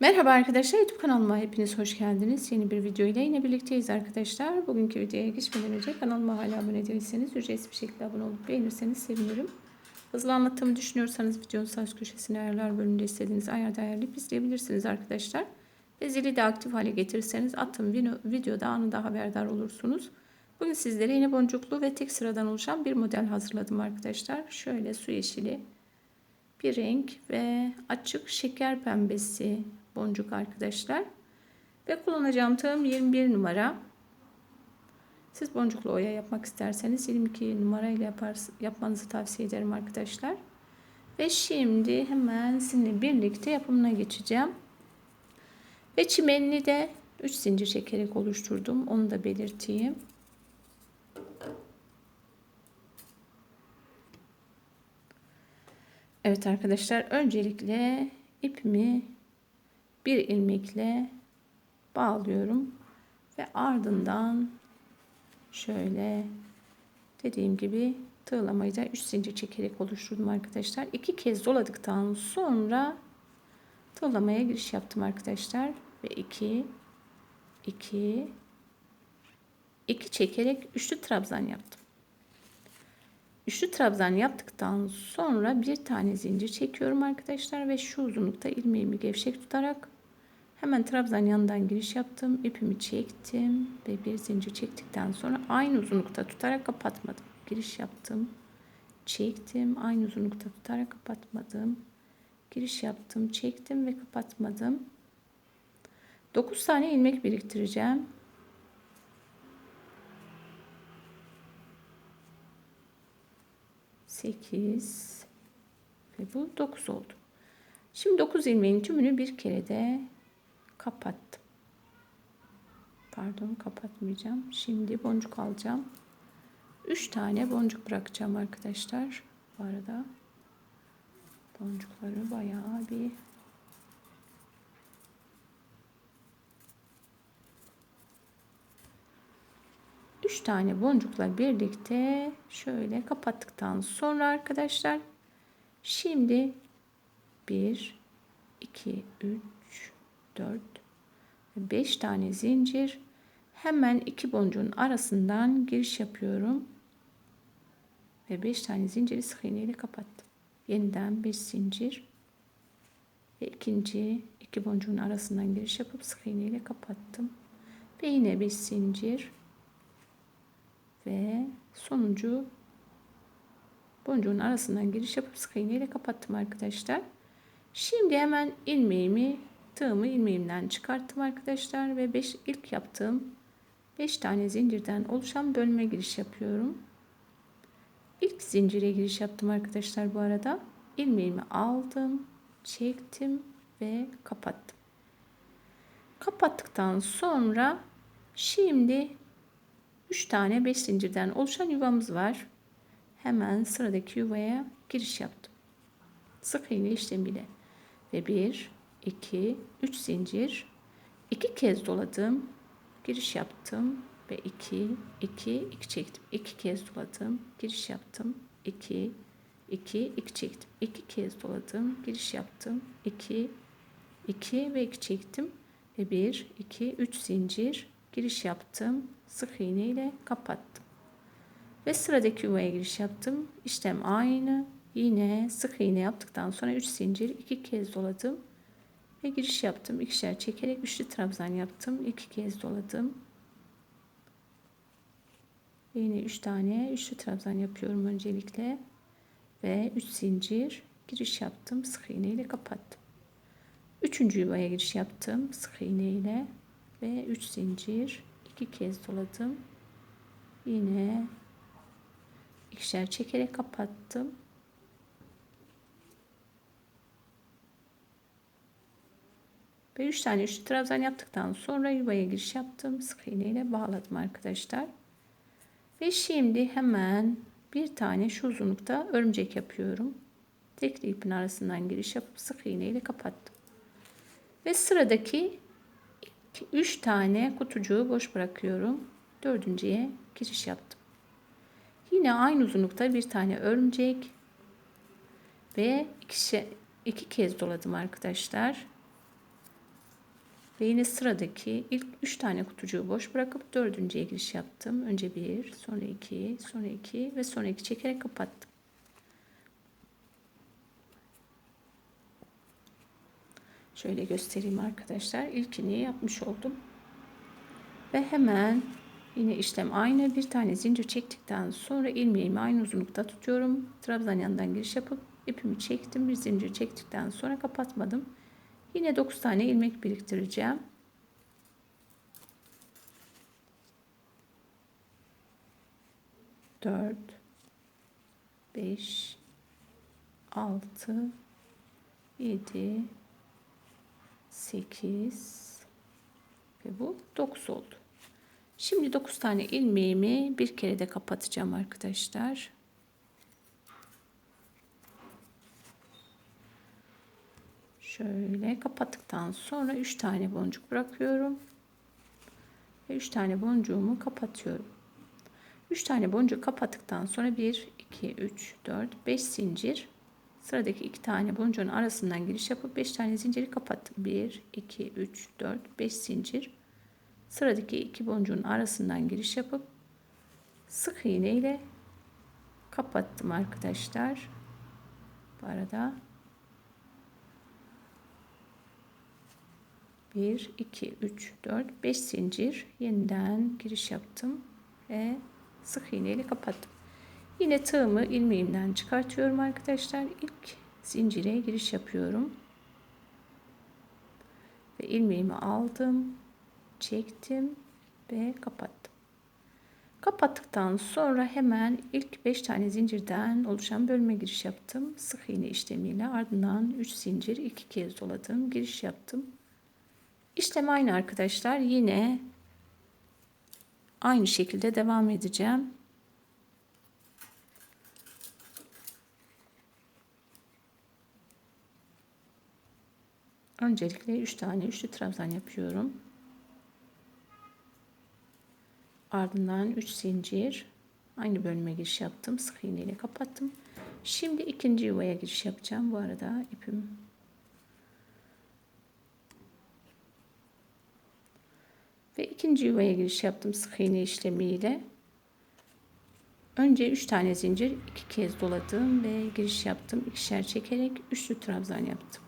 Merhaba arkadaşlar YouTube kanalıma hepiniz hoş geldiniz. Yeni bir video ile yine birlikteyiz arkadaşlar. Bugünkü videoya geçmeden önce kanalıma hala abone değilseniz ücretsiz bir şekilde abone olup beğenirseniz sevinirim. Hızlı anlattığımı düşünüyorsanız videonun sağ köşesine ayarlar bölümünde istediğiniz ayarda ayarlayıp izleyebilirsiniz arkadaşlar. Ve zili de aktif hale getirirseniz attığım videoda anında haberdar olursunuz. Bugün sizlere yine boncuklu ve tek sıradan oluşan bir model hazırladım arkadaşlar. Şöyle su yeşili bir renk ve açık şeker pembesi boncuk arkadaşlar. Ve kullanacağım tığım 21 numara. Siz boncuklu oya yapmak isterseniz 22 numara ile yapmanızı tavsiye ederim arkadaşlar. Ve şimdi hemen sizinle birlikte yapımına geçeceğim. Ve çimenini de 3 zincir çekerek oluşturdum. Onu da belirteyim. Evet arkadaşlar öncelikle ipimi bir ilmekle bağlıyorum ve ardından şöyle dediğim gibi tığlamayı da 3 zincir çekerek oluşturdum arkadaşlar. iki kez doladıktan sonra tığlamaya giriş yaptım arkadaşlar ve 2 2 2 çekerek üçlü trabzan yaptım. Üçlü trabzan yaptıktan sonra bir tane zincir çekiyorum arkadaşlar ve şu uzunlukta ilmeğimi gevşek tutarak hemen trabzan yanından giriş yaptım. ipimi çektim ve bir zincir çektikten sonra aynı uzunlukta tutarak kapatmadım. Giriş yaptım. Çektim. Aynı uzunlukta tutarak kapatmadım. Giriş yaptım. Çektim ve kapatmadım. 9 tane ilmek biriktireceğim. 8 ve bu 9 oldu. Şimdi 9 ilmeğin tümünü bir kere de kapattım. Pardon kapatmayacağım. Şimdi boncuk alacağım. 3 tane boncuk bırakacağım arkadaşlar. Bu arada boncukları bayağı bir 3 tane boncukla birlikte şöyle kapattıktan sonra arkadaşlar şimdi 1 2 3 4 5 tane zincir. Hemen iki boncuğun arasından giriş yapıyorum. Ve 5 tane zinciri sık iğne ile kapattım. Yeniden 5 zincir. Ve ikinci iki boncuğun arasından giriş yapıp sık iğne ile kapattım. Ve yine 5 zincir. Ve sonuncu boncuğun arasından giriş yapıp sık iğne ile kapattım arkadaşlar. Şimdi hemen ilmeğimi tığımı ilmeğimden çıkarttım arkadaşlar ve 5 ilk yaptığım 5 tane zincirden oluşan bölme giriş yapıyorum. İlk zincire giriş yaptım arkadaşlar bu arada. ilmeğimi aldım, çektim ve kapattım. Kapattıktan sonra şimdi 3 tane 5 zincirden oluşan yuvamız var. Hemen sıradaki yuvaya giriş yaptım. Sık iğne işlemiyle ve 1 2 3 zincir 2 kez doladım. Giriş yaptım ve 2 2 2 çektim. 2 kez doladım. Giriş yaptım. 2 2 2 çektim. 2 kez doladım. Giriş yaptım. 2 2 ve 2 çektim ve 1 2 3 zincir giriş yaptım. Sık iğne ile kapattım. Ve sıradaki yuvaya giriş yaptım. İşlem aynı. Yine sık iğne yaptıktan sonra 3 zincir 2 kez doladım. Ve giriş yaptım. İkişer çekerek üçlü trabzan yaptım. 2 kez doladım. Ve yine 3 tane üçlü trabzan yapıyorum öncelikle. Ve 3 zincir giriş yaptım. Sık iğne ile kapattım. Üçüncü yuvaya giriş yaptım. Sık iğne ile ve 3 zincir iki kez doladım yine ikişer çekerek kapattım ve 3 tane üçlü trabzan yaptıktan sonra yuvaya giriş yaptım sık iğne ile bağladım arkadaşlar ve şimdi hemen bir tane şu uzunlukta örümcek yapıyorum tekli ipin arasından giriş yapıp sık iğne ile kapattım ve sıradaki 3 tane kutucuğu boş bırakıyorum. Dördüncüye giriş yaptım. Yine aynı uzunlukta bir tane örümcek ve iki, iki kez doladım arkadaşlar. Ve yine sıradaki ilk 3 tane kutucuğu boş bırakıp dördüncüye giriş yaptım. Önce 1, sonra 2, sonra 2 ve sonra 2 çekerek kapattım. Şöyle göstereyim arkadaşlar. İlkini yapmış oldum. Ve hemen yine işlem aynı. Bir tane zincir çektikten sonra ilmeğimi aynı uzunlukta tutuyorum. Trabzan yanından giriş yapıp ipimi çektim. Bir zincir çektikten sonra kapatmadım. Yine 9 tane ilmek biriktireceğim. Dört, beş, altı, yedi, sekiz ve bu dokuz oldu. Şimdi dokuz tane ilmeğimi bir kere de kapatacağım arkadaşlar. Şöyle kapattıktan sonra 3 tane boncuk bırakıyorum. Ve 3 tane boncuğumu kapatıyorum. 3 tane boncuk kapattıktan sonra 1, 2, 3, 4, 5 zincir. Sıradaki 2 tane boncuğun arasından giriş yapıp 5 tane zinciri kapattım. 1, 2, 3, 4, 5 zincir. Sıradaki 2 boncuğun arasından giriş yapıp sık iğne ile kapattım arkadaşlar. Bu arada 1 2 3 4 5 zincir yeniden giriş yaptım ve sık iğne ile kapattım. Yine tığımı ilmeğimden çıkartıyorum arkadaşlar. İlk zincire giriş yapıyorum. Ve ilmeğimi aldım, çektim ve kapattım. Kapattıktan sonra hemen ilk 5 tane zincirden oluşan bölme giriş yaptım. Sık iğne işlemiyle ardından 3 zincir 2 kez doladım. Giriş yaptım. İşlem aynı arkadaşlar. Yine aynı şekilde devam edeceğim. Öncelikle 3 tane üçlü trabzan yapıyorum. Ardından 3 zincir aynı bölüme giriş yaptım. Sık iğne ile kapattım. Şimdi ikinci yuvaya giriş yapacağım. Bu arada ipim ikinci yuvaya giriş yaptım sık iğne işlemiyle. Önce 3 tane zincir iki kez doladım ve giriş yaptım. ikişer çekerek üçlü trabzan yaptım.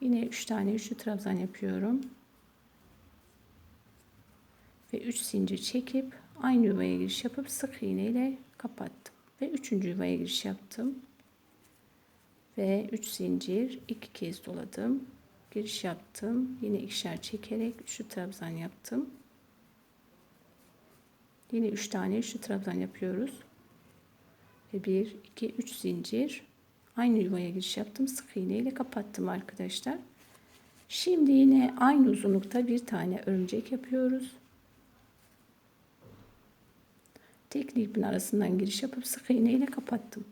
Yine 3 tane üçlü trabzan yapıyorum. Ve 3 zincir çekip aynı yuvaya giriş yapıp sık iğne ile kapattım. Ve 3. yuvaya giriş yaptım. Ve 3 zincir iki kez doladım giriş yaptım. Yine ikişer çekerek üçlü trabzan yaptım. Yine üç tane üçlü trabzan yapıyoruz. Ve bir, iki, üç zincir. Aynı yuvaya giriş yaptım. Sık iğne ile kapattım arkadaşlar. Şimdi yine aynı uzunlukta bir tane örümcek yapıyoruz. Tekli ipin arasından giriş yapıp sık iğne ile kapattım.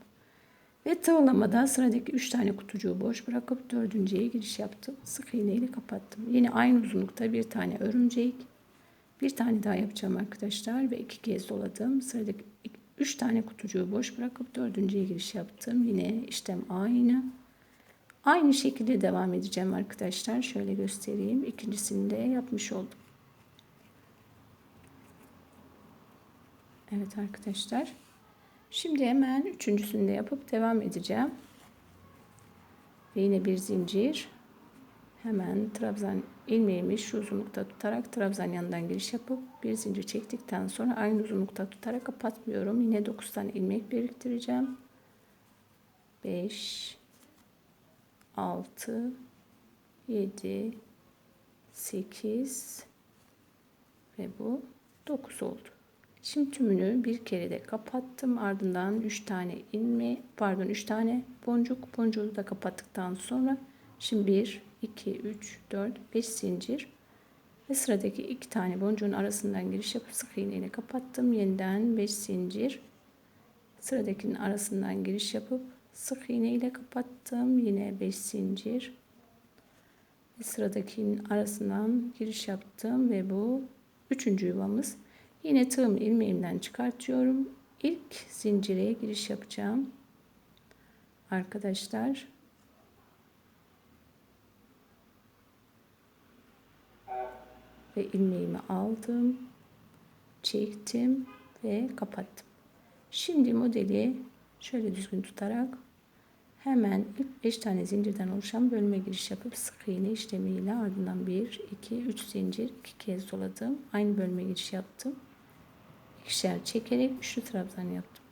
Ve tığlamada sıradaki 3 tane kutucuğu boş bırakıp dördüncüye giriş yaptım. Sık iğne ile kapattım. Yine aynı uzunlukta bir tane örümcek. Bir tane daha yapacağım arkadaşlar ve iki kez doladım. Sıradaki 3 tane kutucuğu boş bırakıp dördüncüye giriş yaptım. Yine işlem aynı. Aynı şekilde devam edeceğim arkadaşlar. Şöyle göstereyim. İkincisini de yapmış oldum. Evet arkadaşlar. Şimdi hemen üçüncüsünü de yapıp devam edeceğim. Ve yine bir zincir. Hemen trabzan ilmeğimi şu uzunlukta tutarak trabzan yanından giriş yapıp bir zincir çektikten sonra aynı uzunlukta tutarak kapatmıyorum. Yine 9 tane ilmek biriktireceğim. 5 6 7 8 ve bu 9 oldu. Şimdi tümünü bir kere de kapattım. Ardından 3 tane ilme, pardon 3 tane boncuk. Boncuğu da kapattıktan sonra şimdi 1, 2, 3, 4, 5 zincir ve sıradaki 2 tane boncuğun arasından giriş yapıp sık iğne ile kapattım. Yeniden 5 zincir. Sıradakinin arasından giriş yapıp sık iğne ile kapattım. Yine 5 zincir. Ve sıradakinin arasından giriş yaptım ve bu üçüncü yuvamız. Yine tığım ilmeğimden çıkartıyorum. İlk zincire giriş yapacağım. Arkadaşlar ve ilmeğimi aldım. Çektim ve kapattım. Şimdi modeli şöyle düzgün tutarak hemen ilk 5 tane zincirden oluşan bölme giriş yapıp sık iğne işlemiyle ardından 1, 2, 3 zincir 2 kez doladım. Aynı bölme giriş yaptım. İkişer çekerek üçlü trabzan yaptım.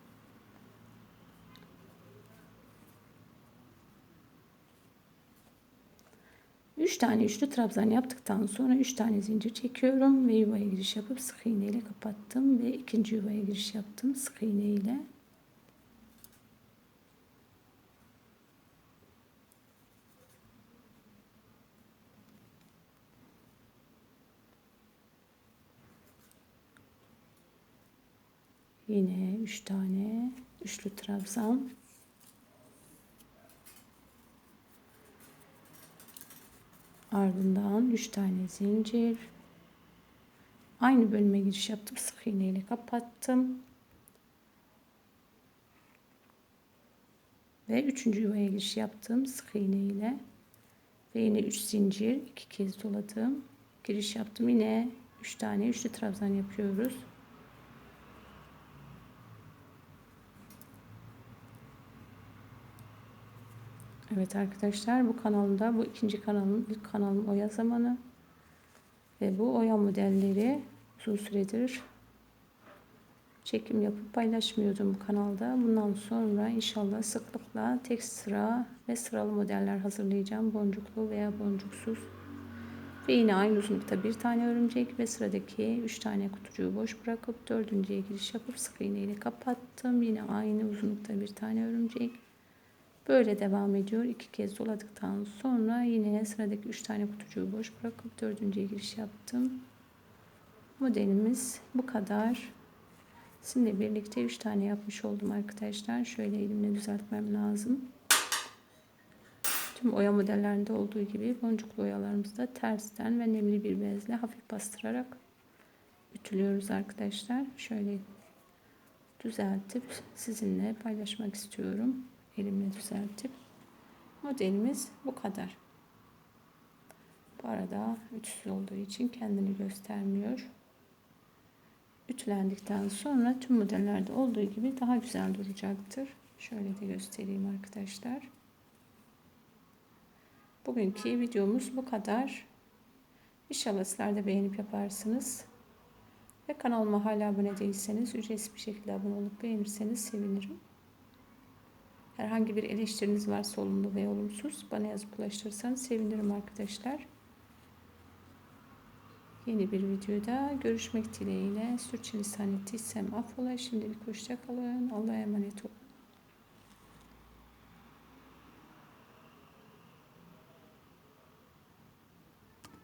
Üç tane üçlü trabzan yaptıktan sonra üç tane zincir çekiyorum ve yuvaya giriş yapıp sık iğne ile kapattım ve ikinci yuvaya giriş yaptım sık iğne ile. Yine üç tane üçlü trabzan. Ardından üç tane zincir. Aynı bölüme giriş yaptım. Sık iğne ile kapattım. Ve üçüncü yuvaya giriş yaptım. Sık iğne ile. Ve yine üç zincir. iki kez doladım. Giriş yaptım. Yine üç tane üçlü trabzan yapıyoruz. Evet arkadaşlar bu kanalımda bu ikinci kanalım ilk kanalım oya zamanı ve bu oya modelleri uzun süredir çekim yapıp paylaşmıyordum bu kanalda. Bundan sonra inşallah sıklıkla tek sıra ve sıralı modeller hazırlayacağım. Boncuklu veya boncuksuz. Ve yine aynı uzunlukta bir tane örümcek ve sıradaki üç tane kutucuğu boş bırakıp dördüncüye giriş yapıp sık iğne ile kapattım. Yine aynı uzunlukta bir tane örümcek Böyle devam ediyor. İki kez doladıktan sonra yine sıradaki üç tane kutucuğu boş bırakıp dördüncüye giriş yaptım. Modelimiz bu kadar. Sizinle birlikte üç tane yapmış oldum arkadaşlar. Şöyle elimle düzeltmem lazım. Tüm oya modellerinde olduğu gibi boncuklu oyalarımızda tersten ve nemli bir bezle hafif bastırarak ütülüyoruz arkadaşlar. Şöyle düzeltip sizinle paylaşmak istiyorum elimle düzeltip modelimiz bu kadar. Bu arada ütüsüz olduğu için kendini göstermiyor. Ütülendikten sonra tüm modellerde olduğu gibi daha güzel duracaktır. Şöyle de göstereyim arkadaşlar. Bugünkü videomuz bu kadar. İnşallah sizler de beğenip yaparsınız. Ve kanalıma hala abone değilseniz ücretsiz bir şekilde abone olup beğenirseniz sevinirim. Herhangi bir eleştiriniz varsa olumlu ve olumsuz bana yazıp ulaştırırsanız sevinirim arkadaşlar. Yeni bir videoda görüşmek dileğiyle. Sürçülisan ettiysem affola. Şimdilik hoşçakalın. Allah'a emanet olun.